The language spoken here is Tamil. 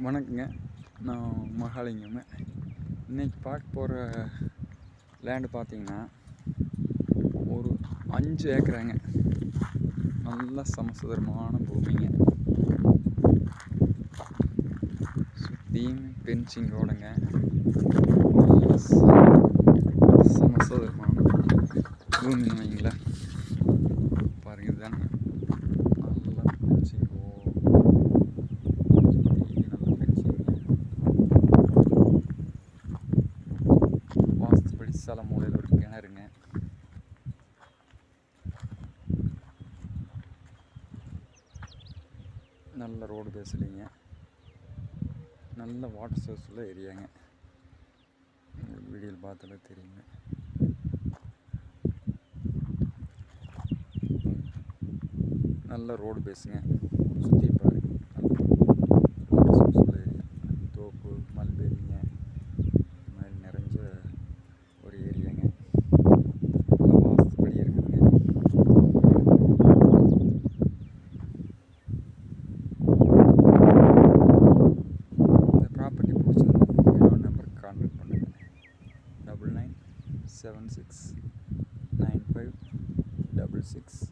வணக்கங்க. நான் மகாலிங்கம் இன்னைக்கு பார்க்க போகிற லேண்டு பார்த்தீங்கன்னா ஒரு அஞ்சு ஏக்கராங்க. நல்ல சமசுதரமான பூமிங்க. சுற்றியும் பென்சிங்கோடங்க நல்ல சமசுதரமான பூமின்னு வைங்களேன் பாருங்க இதுதாங்க நல்ல பென்சிங்கோ சுற்றி நல்ல பென்சிங்க வாஸ்துப்படி சில மூலையில் ஒரு கிணறுங்க. நல்ல ரோடு பேசலிங்க நல்ல வாட்டர் சோர்ஸ் உள்ள ஏரியாங்க. உங்களுக்கு வீடியோவில் பார்த்தாலே தெரியுங்க. நல்ல ரோடு பேசுங்க. சுற்றி பாருங்க. வாட்டர் சோர்ஸ் உள்ள ஏரியா தோப்பு மல்பெரிங்க. seven six nine five double six.